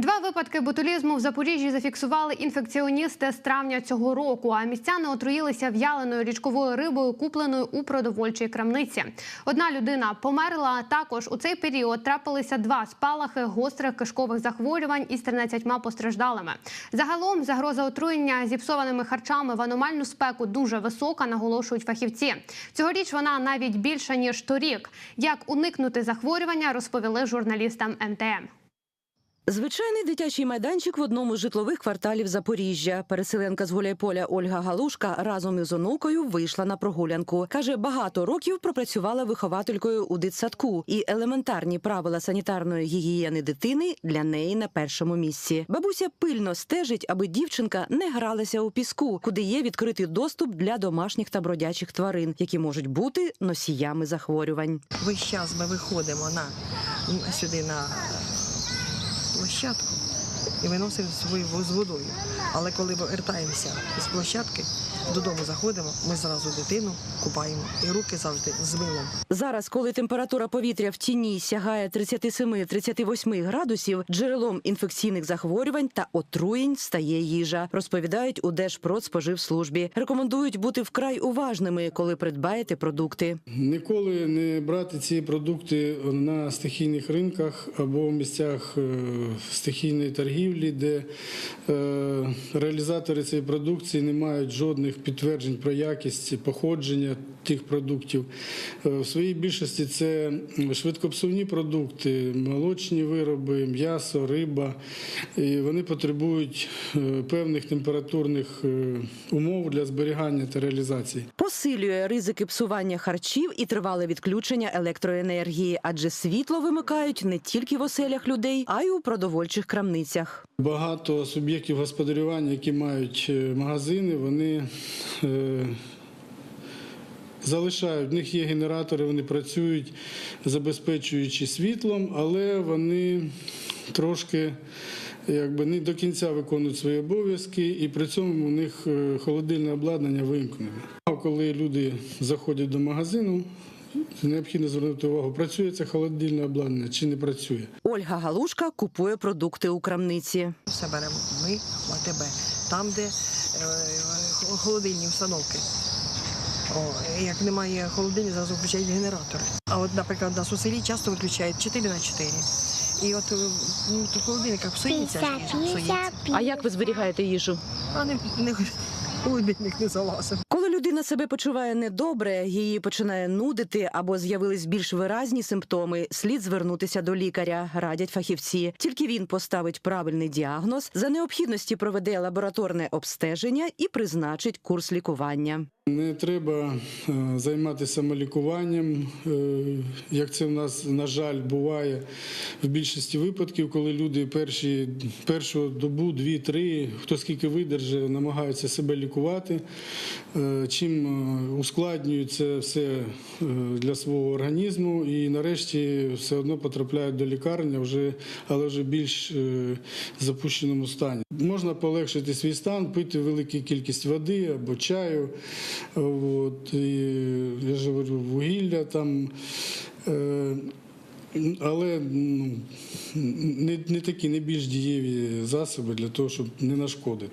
Два випадки ботулізму в Запоріжжі зафіксували інфекціоністи з травня цього року. А містяни отруїлися в'яленою річковою рибою, купленою у продовольчій крамниці. Одна людина померла. а Також у цей період трапилися два спалахи гострих кишкових захворювань із 13 постраждалими. Загалом загроза отруєння зіпсованими харчами в аномальну спеку дуже висока, наголошують фахівці. Цьогоріч вона навіть більша ніж торік. Як уникнути захворювання, розповіли журналістам МТМ. Звичайний дитячий майданчик в одному з житлових кварталів Запоріжжя. Переселенка з Гуляйполя Ольга Галушка разом із онукою вийшла на прогулянку. Каже, багато років пропрацювала вихователькою у дитсадку, і елементарні правила санітарної гігієни дитини для неї на першому місці. Бабуся пильно стежить, аби дівчинка не гралася у піску, куди є відкритий доступ для домашніх та бродячих тварин, які можуть бути носіями захворювань. Весь час ми виходимо на сюди на площадку і виносимо свою з водою. Але коли вертаємося з площадки, додому заходимо, ми зразу дитину купаємо і руки завжди з милом. Зараз, коли температура повітря в тіні сягає 37-38 градусів, джерелом інфекційних захворювань та отруєнь стає їжа, розповідають у Держпродспоживслужбі. Рекомендують бути вкрай уважними, коли придбаєте продукти. Ніколи не брати ці продукти на стихійних ринках або в місцях е, стихійної торгівлі, де е, реалізатори цієї продукції не мають жодних підтверджень про якість походження тих продуктів. Е, В своїй більшості це швидкопсувні продукти, молочні вироби, м'ясо, риба. І вони потребують е, певних температурних умов для зберігання та реалізації. Посилює ризики псування харчів і тривале відключення електроенергії, адже світло вимикають не тільки в оселях людей, а й у продовольчих крамницях. Багато суб'єктів господарювання, які мають е, магазини, вони е, залишають. В них є генератори, вони працюють, забезпечуючи світлом, але вони трошки якби не до кінця виконують свої обов'язки, і при цьому у них е, холодильне обладнання вимкнене. А коли люди заходять до магазину, необхідно звернути увагу, працює це холодильне обладнання чи не працює. Ольга Галушка купує продукти у крамниці. Все беремо ми в АТБ, там, де е, холодильні установки. О, як немає холодильні, зразу включають генератори. А от, наприклад, нас у селі часто виключають 4 на 4. І от е, ну, холодильниках псується, псується. А як ви зберігаєте їжу? А не, не холодильник не залазив. Коли людина себе почуває недобре, її починає нудити або з'явились більш виразні симптоми, слід звернутися до лікаря, радять фахівці. Тільки він поставить правильний діагноз, за необхідності проведе лабораторне обстеження і призначить курс лікування. Не треба е, займатися самолікуванням, е, як це в нас, на жаль, буває в більшості випадків, коли люди перші, першу добу, дві-три, хто скільки видержить, намагаються себе лікувати. Е, Чим ускладнюють це все для свого організму, і нарешті все одно потрапляють до лікарні, вже, але вже більш запущеному стані. Можна полегшити свій стан, пити велику кількість води або чаю. От, і, я ж говорю, вугілля там. Е, але ну, не, не такі не більш дієві засоби для того, щоб не нашкодити.